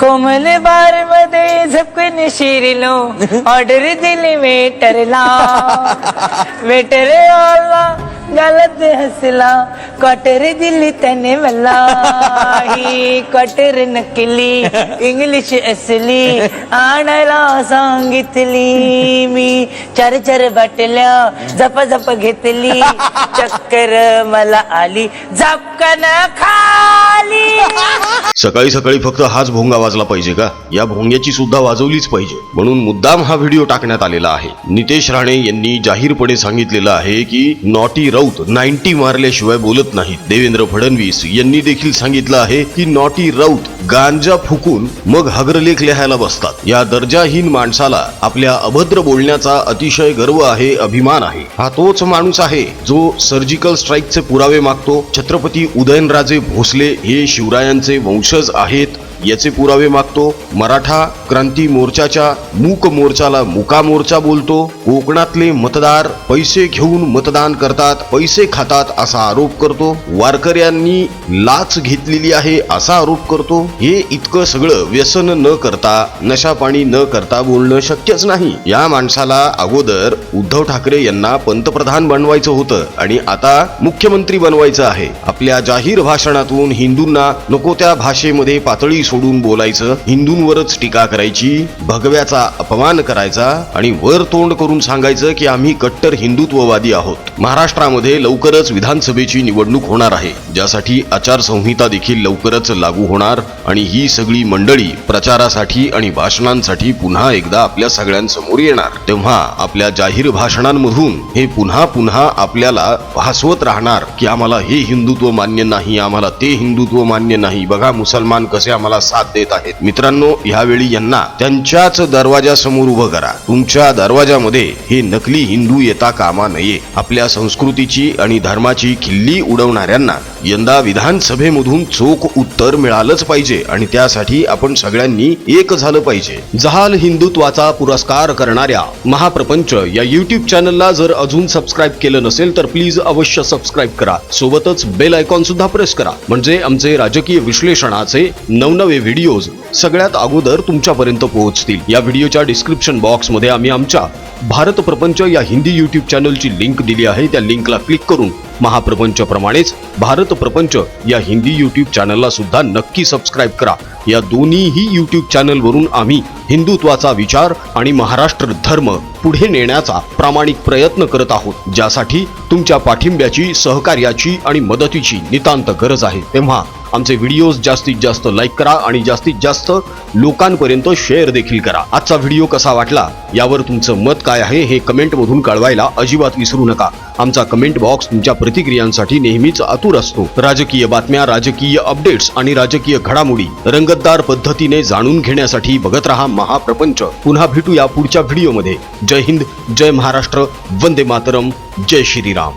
कोमल बारमध्ये झपकन शिरलो. ऑर्डर दिली वेटरला वेटर आला गलत हसला क्वार्टर दिली त्याने मला. ही क्वार्टर नकली इंग्लिश असली आणायला सांगितली मी. चार चार बाटल्या झप झप घेतली. चक्कर मला आली झपकन खाली. सकाळी सकाळी फक्त हाच भोंगा वाजला पाहिजे का? या भोंग्याची सुद्धा वाजवलीच पाहिजे. म्हणून मुद्दाम हा व्हिडिओ टाकण्यात आलेला आहे. नितेश राणे यांनी जाहीरपणे सांगितलेलं आहे की नॉटी राऊत नाईन्टी मारल्याशिवाय बोलत नाहीत. देवेंद्र फडणवीस यांनी देखील सांगितलं आहे की नॉटी राऊत गांजा फुकून मग हगरलेख लिहायला बसतात. या दर्जाहीन माणसाला आपल्या अभद्र बोलण्याचा अतिशय गर्व आहे अभिमान आहे. हा तोच माणूस आहे जो सर्जिकल स्ट्राईकचे पुरावे मागतो. छत्रपती उदयनराजे भोसले हे शिवरायांचे वंशज आहेत. याचे पुरावे मागतो. मराठा क्रांती मोर्चाच्या मूक मोर्चाला मुका मोर्चा बोलतो. कोकणातले मतदार पैसे घेऊन मतदान करतात पैसे खातात असा आरोप करतो. वारकऱ्यांनी लाच घेतलेली आहे असा आरोप करतो. हे इतकं सगळं व्यसन न करता नशापाणी न करता बोलणं शक्यच नाही. या माणसाला अगोदर उद्धव ठाकरे यांना पंतप्रधान बनवायचं होतं आणि आता मुख्यमंत्री बनवायचं आहे. आपल्या जाहीर भाषणातून हिंदूंना नको त्या भाषेमध्ये पातळी सोडून बोलायचं हिंदूंवरच टीका करायची भगव्याचा अपमान करायचा आणि वर तोंड करून सांगायचं की आम्ही कट्टर हिंदुत्ववादी आहोत. महाराष्ट्रामध्ये लवकरच विधानसभेची निवडणूक होणार आहे ज्यासाठी आचारसंहिता देखील लवकरच लागू होणार आणि ही सगळी मंडळी प्रचारासाठी आणि भाषणांसाठी पुन्हा एकदा आपल्या सगळ्यांसमोर येणार. तेव्हा आपल्या जाहीर भाषणांमधून हे पुन्हा पुन्हा आपल्याला भासवत राहणार की आम्हाला हे हिंदुत्व मान्य नाही आम्हाला ते हिंदुत्व मान्य नाही. बघा मुसलमान कसे आम्हाला साथ देत आहेत. मित्रांनो ह्यावेळी यांना त्यांच्याच दरवाजासमोर उभं करा. तुमच्या दरवाजामध्ये हे नकली हिंदू येता कामा नये. आपल्या संस्कृतीची आणि धर्माची खिल्ली उडवणाऱ्यांना यंदा विधानसभेमधून चोख उत्तर मिळालंच पाहिजे आणि त्यासाठी आपण सगळ्यांनी एक झालं पाहिजे. जहाल हिंदुत्वाचा पुरस्कार करणाऱ्या महाप्रपंच या युट्यूब चॅनलला जर अजून सबस्क्राईब केलं नसेल तर प्लीज अवश्य सबस्क्राईब करा. सोबतच बेल आयकॉन सुद्धा प्रेस करा. म्हणजे आमचे राजकीय विश्लेषणाचे नवे व्हिडिओज सगळ्यात अगोदर तुमच्यापर्यंत पोहोचतील. या व्हिडिओच्या डिस्क्रिप्शन बॉक्समध्ये आम्ही आमच्या भारत प्रपंच या हिंदी युट्यूब चॅनलची लिंक दिली आहे. त्या लिंकला क्लिक करून महाप्रपंच प्रमाणेच भारत प्रपंच या हिंदी युट्यूब चॅनलला सुद्धा नक्की सबस्क्राईब करा. या दोन्हीही युट्यूब चॅनलवरून आम्ही हिंदुत्वाचा विचार आणि महाराष्ट्र धर्म पुढे नेण्याचा प्रामाणिक प्रयत्न करत आहोत. ज्यासाठी तुमच्या पाठिंब्याची सहकार्याची आणि मदतीची नितांत गरज आहे. तेव्हा आमचे व्हिडिओज जास्तीत जास्त लाईक करा आणि जास्तीत जास्त लोकांपर्यंत शेअर देखील करा. आजचा व्हिडिओ कसा वाटला? यावर तुमचं मत काय आहे हे कमेंटमधून कळवायला अजिबात विसरू नका. आमचा कमेंट बॉक्स तुमच्या प्रतिक्रियांसाठी नेहमीच आतुर असतो. राजकीय बातम्या राजकीय अपडेट्स आणि राजकीय घडामोडी रंगतदार पद्धतीने जाणून घेण्यासाठी बघत रहा महाप्रपंच. पुन्हा भेटूया पुढच्या व्हिडिओमध्ये. जय हिंद जय महाराष्ट्र वंदे मातरम जय श्रीराम.